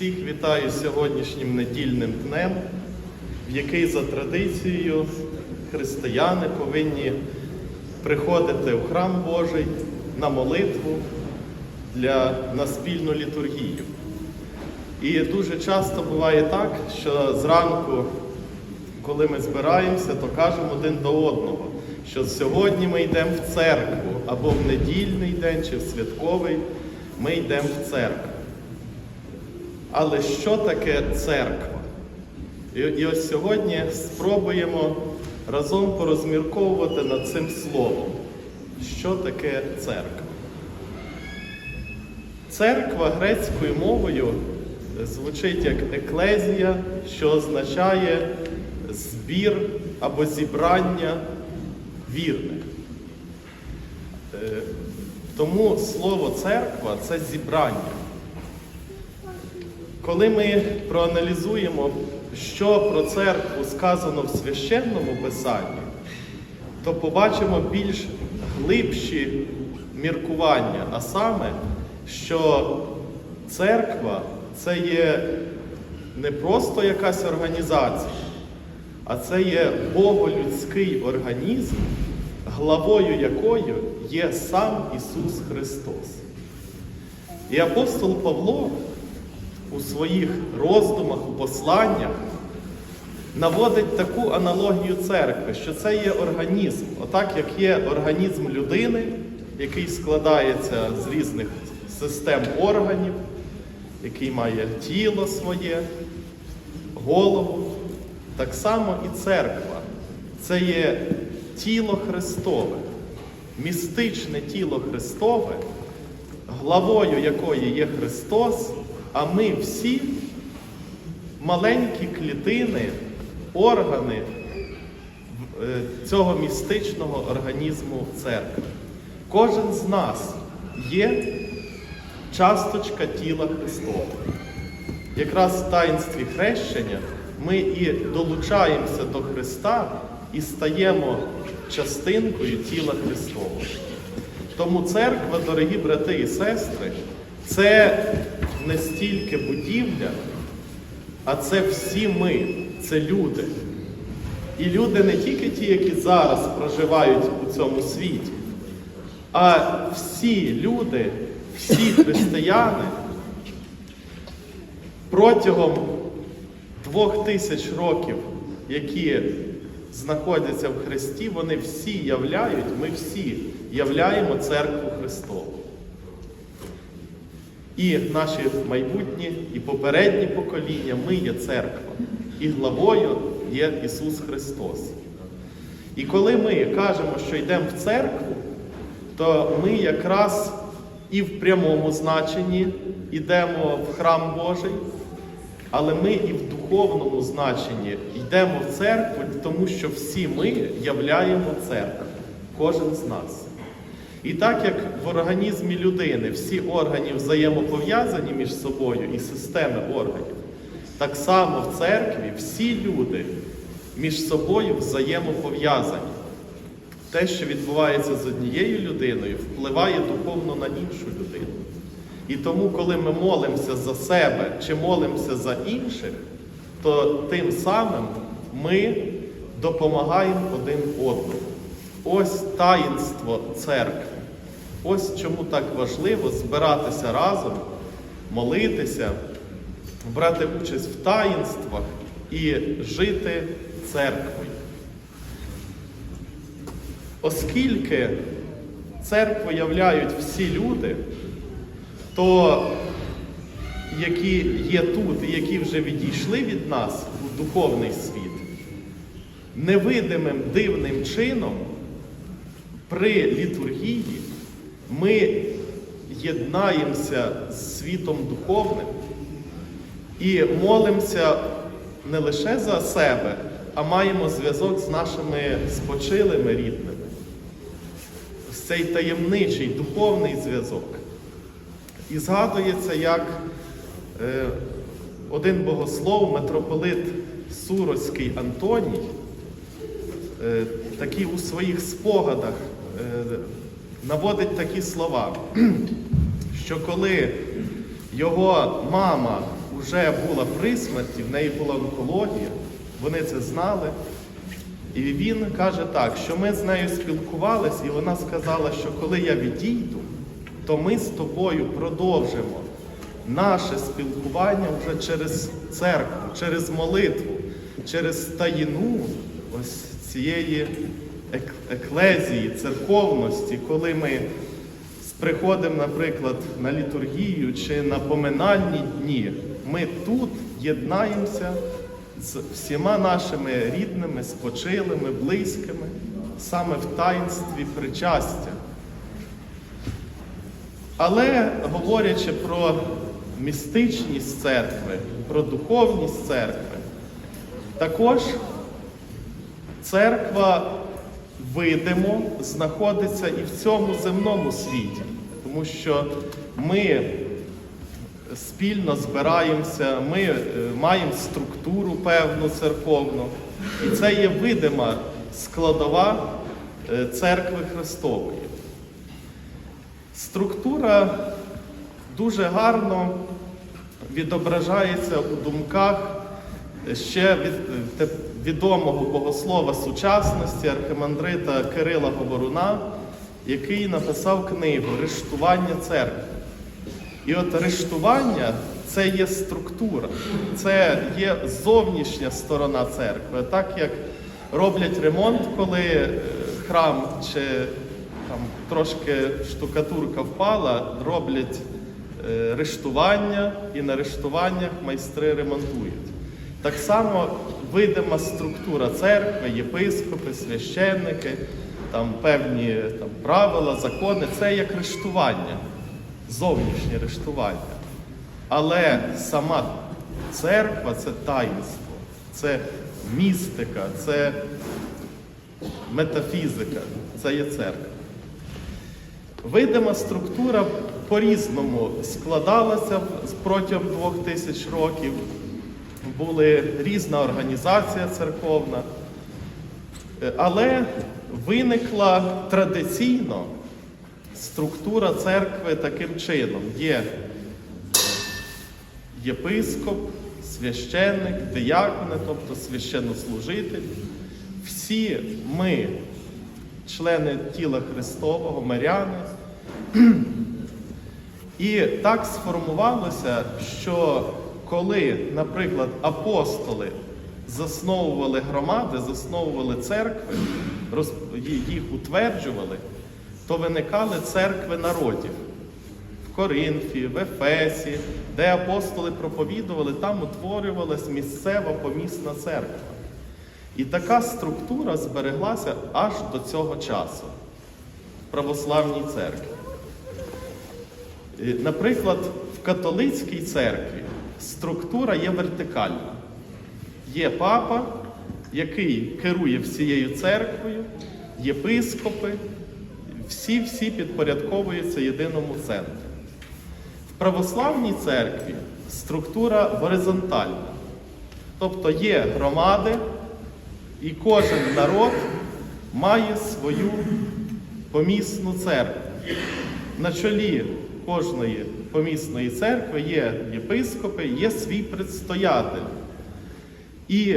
Всіх вітаю сьогоднішнім недільним днем, в який за традицією християни повинні приходити в храм Божий на молитву для, на спільну літургію. І дуже часто буває так, що зранку, коли ми збираємося, то кажемо один до одного, що сьогодні ми йдемо в церкву або в недільний день чи в святковий, ми йдемо в церкву. Але що таке церква? І, і ось сьогодні спробуємо разом порозмірковувати над цим словом. Що таке церква? Церква грецькою мовою звучить як еклезія, що означає збір або зібрання вірних. Е, Тому слово церква це зібрання. Коли ми проаналізуємо, що про церкву сказано в священному писанні, то побачимо більш глибші міркування, а саме, що церква це є не просто якась організація, а це є боголюдський організм, главою якої є сам Ісус Христос. І апостол Павло у своїх роздумах, у посланнях наводить таку аналогію церкви, що це є організм, отак як є організм людини, який складається з різних систем органів, який має тіло своє, голову. Так само і церква. Це є тіло Христове, містичне тіло Христове, главою якої є Христос, а ми всі маленькі клітини, органи е, цього містичного організму церкви. Кожен з нас є часточка тіла Христова. Якраз в таїнстві хрещення ми і долучаємося до Христа і стаємо частинкою тіла Христового. Тому церква, дорогі брати і сестри, це не стільки будівля, а це всі ми, це люди. І люди не тільки ті, які зараз проживають у цьому світі, а всі люди, всі християни протягом двох тисяч років, які знаходяться в Христі, вони всі являють, ми всі являємо церкву Христову. І наші майбутні, і попередні покоління, ми є церква. І главою є Ісус Христос. І коли ми кажемо, що йдемо в церкву, то ми якраз і в прямому значенні йдемо в храм Божий, але ми і в духовному значенні йдемо в церкву, тому що всі ми являємо церкву, кожен з нас. І так як в організмі людини всі органи взаємопов'язані між собою і системи органів, так само в церкві всі люди між собою взаємопов'язані. Те, що відбувається з однією людиною, впливає духовно на іншу людину. І тому, коли ми молимося за себе чи молимося за інших, то тим самим ми допомагаємо один одному. Ось таїнство церкви. Ось чому так важливо збиратися разом, молитися, брати участь в таїнствах і жити церквою. Оскільки церкву являють всі люди, то які є тут і які вже відійшли від нас у духовний світ, невидимим дивним чином при літургії ми єднаємося з світом духовним і молимося не лише за себе, а маємо зв'язок з нашими спочилими рідними. Цей таємничий духовний зв'язок. І згадується, як е, один богослов, митрополит Суроський Антоній, е, такі у своїх спогадах наводить такі слова, що коли його мама вже була при смерті, в неї була онкологія, вони це знали. І він каже так, що ми з нею спілкувались, і вона сказала, що коли я відійду, то ми з тобою продовжимо наше спілкування вже через церкву, через молитву, через таїну ось цієї еклезії, церковності, коли ми приходимо, наприклад, на літургію чи на поминальні дні, ми тут єднаємося з всіма нашими рідними, спочилими, близькими, саме в таїнстві причастя. Але говорячи про містичність церкви, про духовність церкви, також церква видимо знаходиться і в цьому земному світі, тому що ми спільно збираємося, ми е, маємо структуру певну церковну, і це є видима складова е, церкви Христової. Структура дуже гарно відображається у думках ще від те- відомого богослова сучасності архимандрита Кирила Говоруна, який написав книгу Рештування церкви. І от рештування це є структура, це є зовнішня сторона церкви. Так як роблять ремонт, коли е, храм чи там трошки штукатурка впала, роблять е, рештування, і на рештуваннях майстри ремонтують. Так само видима структура церкви, єпископи, священники, там певні там, правила, закони це як рештування, зовнішнє рештування. Але сама церква це таїнство, це містика, це метафізика, це є церква. Видима структура по-різному складалася протягом двох тисяч років. Була різна організація церковна, Е, але виникла традиційно структура церкви таким чином. Є єпископ, священник, диякони, тобто священнослужитель. Всі ми, члени тіла Христового, миряни. І так сформувалося, що коли, наприклад, апостоли засновували громади, засновували церкви, їх утверджували, то виникали церкви народів в Коринфі, в Ефесі, де апостоли проповідували, там утворювалась місцева помісна церква. І така структура збереглася аж до цього часу в православній церкві. Е, Наприклад, в католицькій церкві структура є вертикальна. Є папа, який керує всією церквою, єпископи, всі-всі підпорядковуються єдиному центру. В православній церкві структура горизонтальна. Тобто є громади, і кожен народ має свою помісну церкву. На чолі кожної помісної церкви є єпископи, є свій предстоятель. І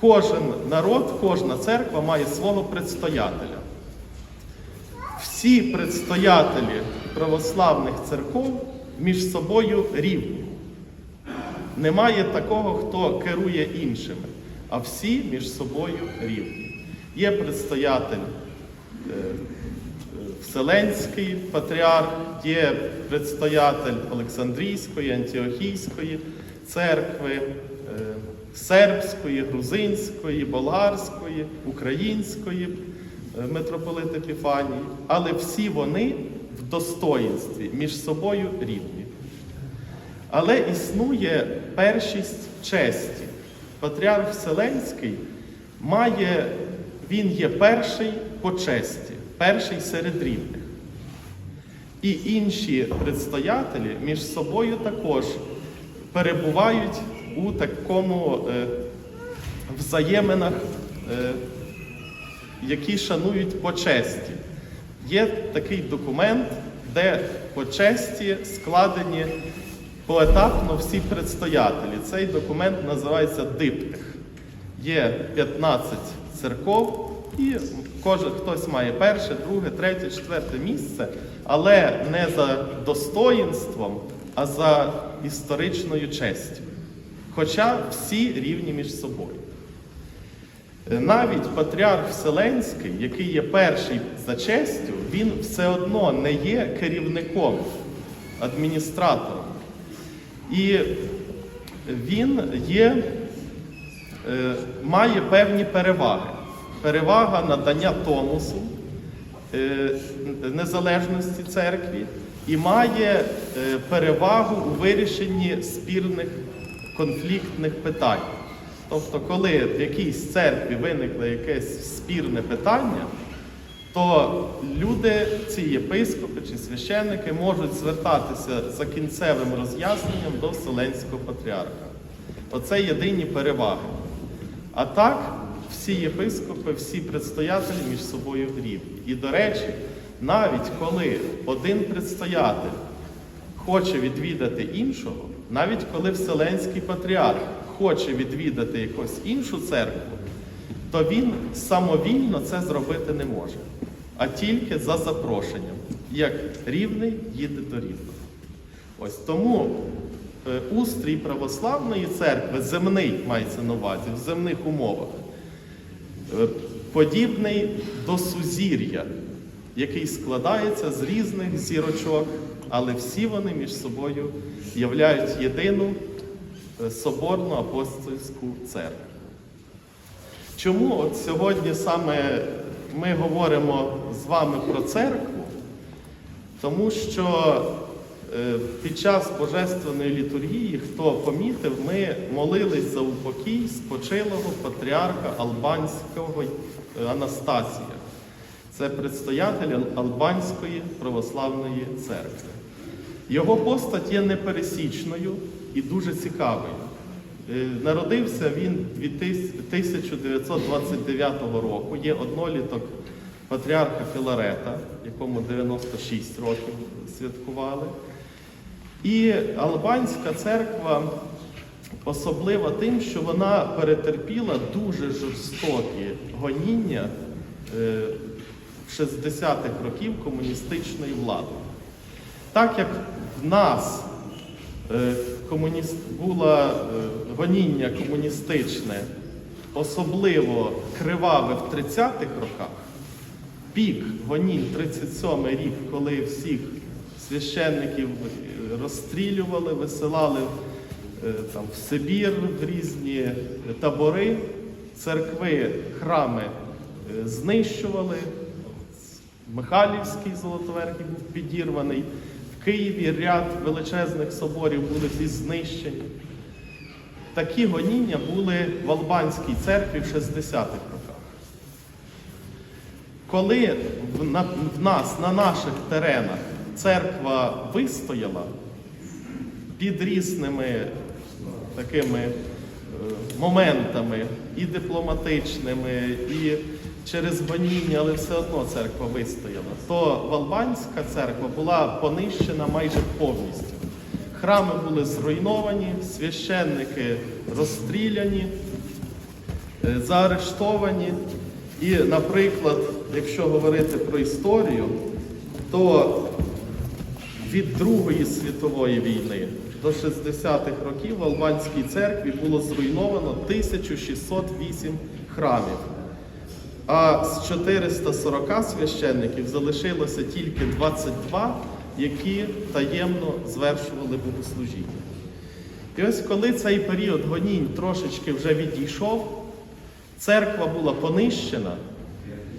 кожен народ, кожна церква має свого предстоятеля. Всі предстоятелі православних церков між собою рівні. Немає такого, хто керує іншими, а всі між собою рівні. Є предстоятель е, Вселенський патріарх, є предстоятель Олександрійської, Антіохійської церкви, е, сербської, грузинської, болгарської, української е, митрополит Епіфанії, але всі вони в достоїнстві між собою рівні. Але існує першість честі. Патріарх Вселенський має, він є перший по честі, перший серед рівних. І інші предстоятелі між собою також перебувають у такому е, взаєминах, е, які шанують по честі. Є такий документ, де по честі складені поетапно всі предстоятелі. Цей документ називається диптих. Є 15 церков, і кожен хтось має перше, друге, третє, четверте місце, але не за достоїнством, а за історичною честю. Хоча всі рівні між собою. Е, Навіть патріарх Вселенський, який є перший за честю, він все одно не є керівником, адміністратором. І він є, е, має певні переваги. Перевага надання томусу е, незалежності церкві і має е, перевагу у вирішенні спірних конфліктних питань. Тобто, коли в якійсь церкві виникло якесь спірне питання, то люди, ці єпископи чи священники можуть звертатися за кінцевим роз'ясненням до Вселенського патріарха. Оце єдині переваги. А так, всі єпископи, всі предстоятелі між собою рівні. І, до речі, навіть коли один предстоятель хоче відвідати іншого, навіть коли Вселенський патріарх хоче відвідати якусь іншу церкву, то він самовільно це зробити не може, а тільки за запрошенням. Як рівний їде до рівного. Ось тому е, устрій православної церкви, земний мається на увазі, в земних умовах, подібний до сузір'я, який складається з різних зірочок, але всі вони між собою являють єдину е, соборну апостольську церкву. Чому от сьогодні саме ми говоримо з вами про церкву? Тому що е, під час Божественної літургії, хто помітив, ми молились за упокій спочилого патріарха Албанського е, Анастасія. Це предстоятель Албанської православної церкви. Його постать є непересічною і дуже цікавою. Е, Народився він 1929 року. Є одноліток патріарха Філарета, якому 96 років святкували. І Албанська церква особлива тим, що вона перетерпіла дуже жорстокі гоніння е, 60-х років комуністичної влади. Так як в нас е, було е, гоніння комуністичне, особливо криваве в 30-х роках, пік гонінь 37-й рік, коли всіх священників е, розстрілювали, висилали е, там, в Сибір, в різні табори, церкви, храми е, знищували. Михайлівський Золотоверхий був підірваний. В Києві ряд величезних соборів були всі знищені. Такі гоніння були в Албанській церкві в 60-х роках. Коли в нас на наших теренах церква вистояла під різними такими е, моментами і дипломатичними, і через гоніння, але все одно церква вистояла, то Валбанська церква була понищена майже повністю. Храми були зруйновані, священники розстріляні, е, заарештовані. І, наприклад, якщо говорити про історію, то від Другої світової війни до 60-х років в Албанській церкві було зруйновано 1608 храмів. А з 440 священників залишилося тільки 22, які таємно звершували богослужіння. І ось коли цей період гонінь трошечки вже відійшов, церква була понищена,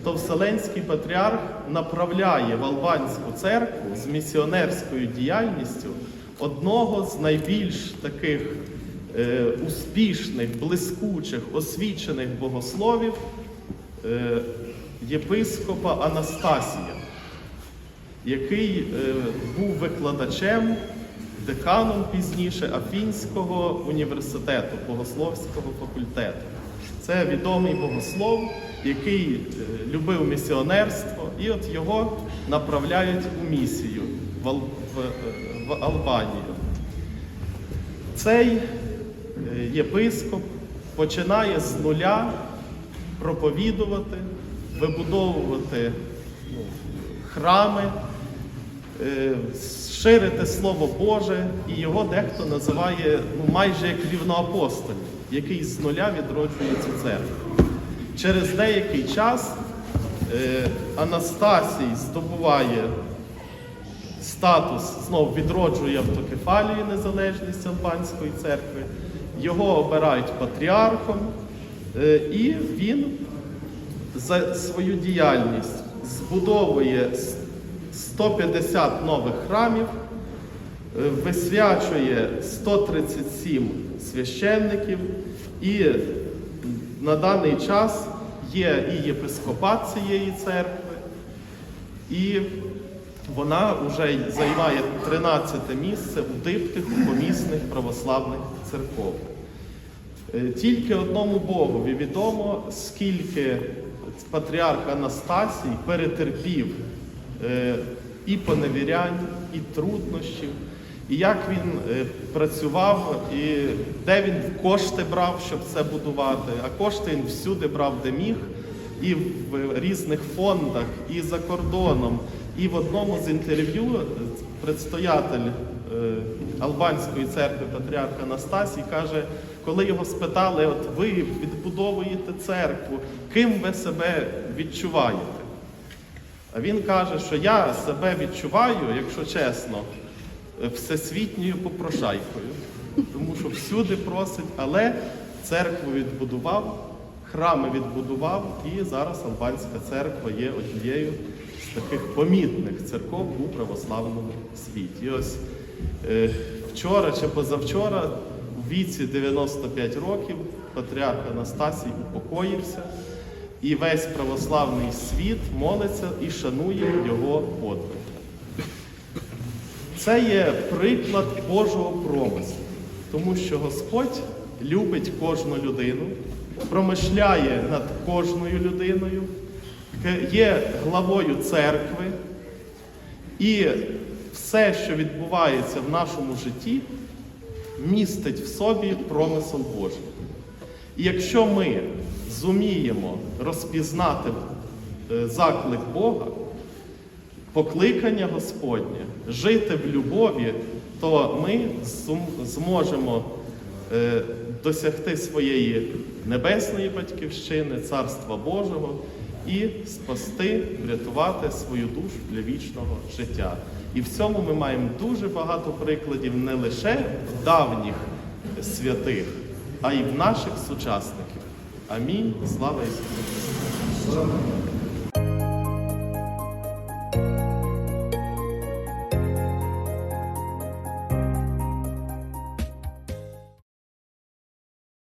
то Вселенський патріарх направляє в Албанську церкву з місіонерською діяльністю одного з найбільш таких е, успішних, блискучих, освічених богословів е, єпископа Анастасія, який е, був викладачем, деканом пізніше Афінського університету, богословського факультету. Це відомий богослов, який е, любив місіонерство, і от його направляють у місію в, Ал- в, Албанію. цей е, єпископ починає з нуля проповідувати, вибудовувати ну, храми, е, ширити Слово Боже, і його дехто називає ну, майже як рівноапостоль, який з нуля відроджує цю церкву. Через деякий час е, Анастасій здобуває статус, знов відроджує автокефалію незалежність Албанської церкви, його обирають патріархом, е, і він за свою діяльність збудовує 150 нових храмів, е, висвячує 137 священників, і на даний час є і єпископат цієї церкви, і вона вже займає 13 місце у диптиху помісних православних церков. Е, Тільки одному Богові відомо, скільки патріарх Анастасій перетерпів е, і поневірянь, і труднощів, і як він е, працював, і де він кошти брав, щоб це будувати, а кошти він всюди брав, де міг, і в різних фондах, і за кордоном. І в одному з інтерв'ю е, предстоятель е, Албанської церкви патріарх Анастасій каже, коли його спитали, от ви відбудовуєте церкву, ким ви себе відчуваєте? А він каже, що я себе відчуваю, якщо чесно, всесвітньою попрошайкою, тому що всюди просить, але церкву відбудував, храми відбудував, і зараз Албанська церква є однією таких помітних церков у православному світі. І ось е, вчора чи позавчора, у віці 95 років, патріарх Анастасій упокоївся. І весь православний світ молиться і шанує його подвиг. Це є приклад Божого промислу, тому що Господь любить кожну людину, промишляє над кожною людиною, є главою церкви, і все, що відбувається в нашому житті, містить в собі промисел Божий. І якщо ми зуміємо розпізнати е, заклик Бога, покликання Господнє, жити в любові, то ми зможемо е, досягти своєї небесної батьківщини, Царства Божого і спасти, врятувати свою душу для вічного життя. І в цьому ми маємо дуже багато прикладів не лише давніх святих, а й в наших сучасників. Амінь. Слава Ісусу!